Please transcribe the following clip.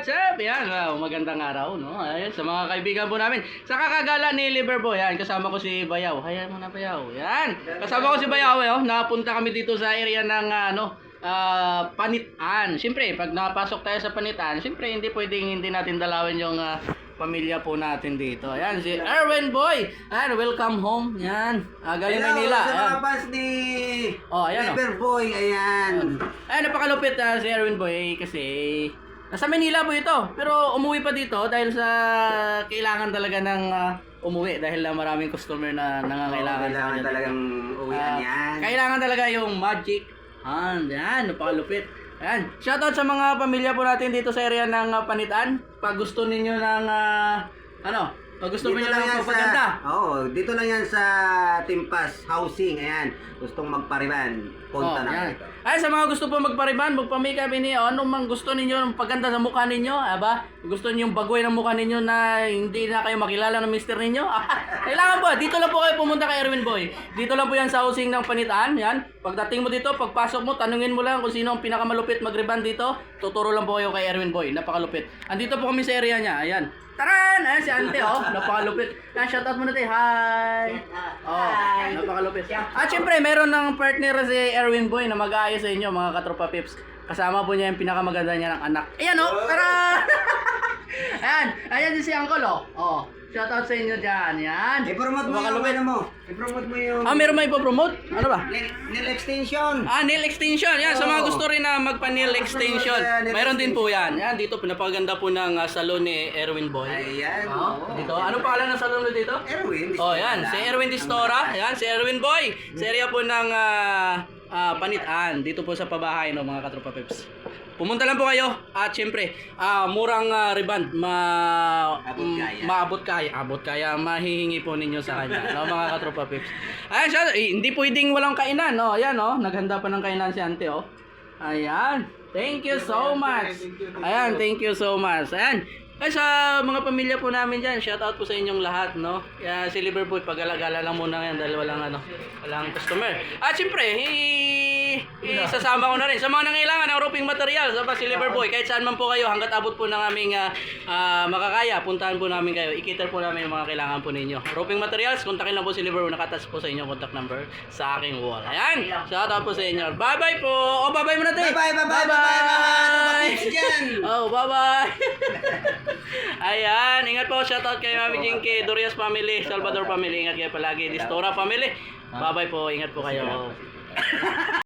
what's up? Yan, wow, magandang araw, no? Ayan, sa mga kaibigan po namin. Sa kakagala ni Liverpool, yan, kasama ko si Bayaw. Hayaan mo na, Bayaw. Yan, kasama ko si Bayaw, eh, oh. Napunta kami dito sa area ng, ah, ano, ah, Panitan. Siyempre, pag napasok tayo sa Panitan, siyempre, hindi pwedeng hindi natin dalawin yung ah, pamilya po natin dito. Ayan, si Erwin Boy. Ayan, welcome home. Yan, ah, galing Hello, Manila. sa Ayan. mga fans ni Oh, ayan, oh. Liverpool, ayan. Ay, napakalupit ah, si Erwin Boy kasi nasa Manila po ito. Pero umuwi pa dito dahil sa kailangan talaga ng ah, umuwi dahil na maraming customer na nangangailangan sa Kailangan kanya. talagang uwian Ah, yan. Kailangan talaga yung magic hand. Yan, napakalupit. Ayan. Shoutout sa mga pamilya po natin dito sa area ng ah, Panitan. Pag gusto ninyo ng ah, ano, pag gusto niyo ng propaganda. sa, oo, dito lang yan sa Timpas Housing, ayan. Gustong magpariban, punta Oh, na yan. dito. Ay, sa mga gusto po magpariban, magpa-makeup ini, o ano mang gusto ninyo ng paganda sa mukha ninyo, aba? Gusto niyo yung bagoy ng mukha ninyo na hindi na kayo makilala ng mister ninyo? Kailangan po, dito lang po kayo pumunta kay Erwin Boy. Dito lang po yan sa housing ng Panitaan, yan. Pagdating mo dito, pagpasok mo, tanungin mo lang kung sino ang pinakamalupit magriban dito. Tuturo lang po kayo kay Erwin Boy, napakalupit. Andito po kami sa area niya, ayan. Taran! Ayan si Ante, oh. Napakalupit. Yan, shoutout mo natin. Hi! Oh, napakalupit. At syempre, meron ng partner si Erwin Boy na mag-aayos sa inyo, mga katropa pips. Kasama po niya yung pinakamaganda niya ng anak. Ayan, oh. Tara! ayan. Ayan din si Uncle, oh. Oh. Shoutout sa inyo dyan. Yan. I-promote mo yung Napakalupit. ano mo. I-promote mo yung Ah, meron may ipopromote? Ano ba? nail, nail extension. Ah, nail extension. Yan, sa mga Oo. gusto rin na magpa-nail extension. nail Mayroon din po yan. Yan, dito pinapaganda po ng ah, salon ni Erwin Boy. Ayan. Oh, oo. dito. Ano pangalan ng salon mo dito? Erwin. Oh, yan. Si Erwin Distora. Yan, si Erwin Boy. Sa area po ng ah, ah, Panitan. Dito po sa pabahay, no, mga katropa peps. Pumunta lang po kayo. At syempre, ah, murang ah, reband. Ma, Abot mm, kaya. maabot kaya. Abot kaya. Mahihingi po ninyo sa kanya. no, mga katropa peps. Ayan siya. Eh, hindi pwedeng walang kainan. No? Ayan, no? Naghanda pa ng kainan si Ante, oh. Ayan. Thank you so much. Ayan, thank you so much. Ayan. Ay, sa mga pamilya po namin dyan, shout out po sa inyong lahat, no? Kaya si Liverpool, pag-alagala lang muna yan dahil walang, ano, walang customer. At syempre, i- isasama ko na rin sa mga nangailangan ng roofing material sa si Liverpool. Kahit saan man po kayo, hanggat abot po ng aming ah, ah, makakaya, puntahan po namin kayo. Ikiter po namin yung mga kailangan po ninyo. Roofing materials, kontakin lang po si Liverpool. Nakatas po sa inyong contact number sa aking wall. Ayan, shout out po sa inyo. Bye-bye po! O, bye-bye muna tayo! Bye-bye, bye-bye, bye-bye. Oh, bye-bye. Ayan, ingat po. Shoutout kay Mami Jinky, Dorias family, Salvador family. Ingat kayo palagi. Distora family. Bye-bye po. Ingat po kayo.